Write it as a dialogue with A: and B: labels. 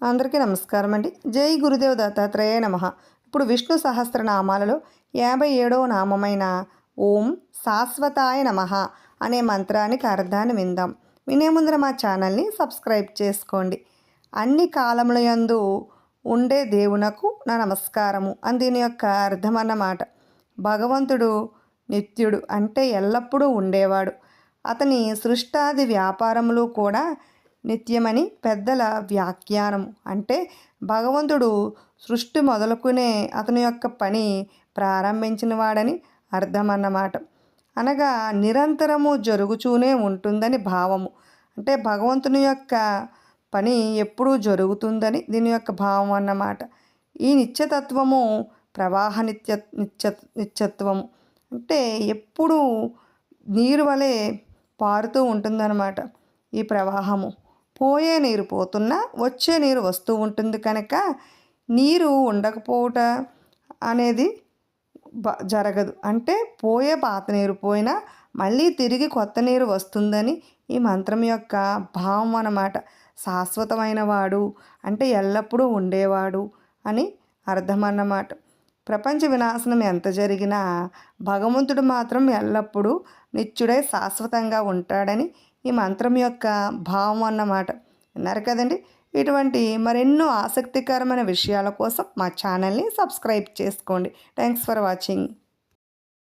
A: అందరికీ నమస్కారం అండి. జై గురుదేవ్ దత్తాత్రేయ నమ. ఇప్పుడు విష్ణు సహస్రనామాలలో యాభై ఏడవ నామమైన ఓం శాశ్వతాయ నమ అనే మంత్రానికి అర్థాన్ని విందాం. వినే ముందర మా ఛానల్ని సబ్స్క్రైబ్ చేసుకోండి. అన్ని కాలముల యందు ఉండే దేవునకు నా నమస్కారము అని దీని యొక్క అర్థం అన్నమాట. భగవంతుడు నిత్యుడు అంటే ఎల్లప్పుడూ ఉండేవాడు. అతని సృష్టాది వ్యాపారములు కూడా నిత్యమని పెద్దల వ్యాఖ్యానం అంటే భగవంతుడు సృష్టి మొదలుకునే అతని యొక్క పని ప్రారంభించిన వాడని అర్థం అన్నమాట అనగా నిరంతరము జరుగుతూనే ఉంటుందని భావము. అంటే భగవంతుని యొక్క పని ఎప్పుడూ జరుగుతుందని దీని యొక్క భావం అన్నమాట. ఈ నిత్యతత్వము ప్రవాహ నిత్య నిత్య నిత్యత్వము. అంటే ఎప్పుడూ నీరు వలె పారుతూ ఉంటుందన్నమాట ఈ ప్రవాహము. పోయే నీరు పోతున్నా వచ్చే నీరు వస్తూ ఉంటుంది కనుక నీరు ఉండకపోవట అనేది బ జరగదు. అంటే పోయే పాత నీరు పోయినా మళ్ళీ తిరిగి కొత్త నీరు వస్తుందని ఈ మంత్రం యొక్క భావం అన్నమాట. శాశ్వతమైన వాడు అంటే ఎల్లప్పుడూ ఉండేవాడు అని అర్థం అన్నమాట. ప్రపంచ వినాశనం ఎంత జరిగినా భగవంతుడు మాత్రం ఎల్లప్పుడూ నిత్యుడై శాశ్వతంగా ఉంటాడని ఈ మంత్రం యొక్క భావం అన్నమాట. విన్నారు కదండి? ఇటువంటి మరెన్నో ఆసక్తికరమైన విషయాల కోసం మా ఛానల్ని సబ్స్క్రైబ్ చేసుకోండి. Thanks for watching.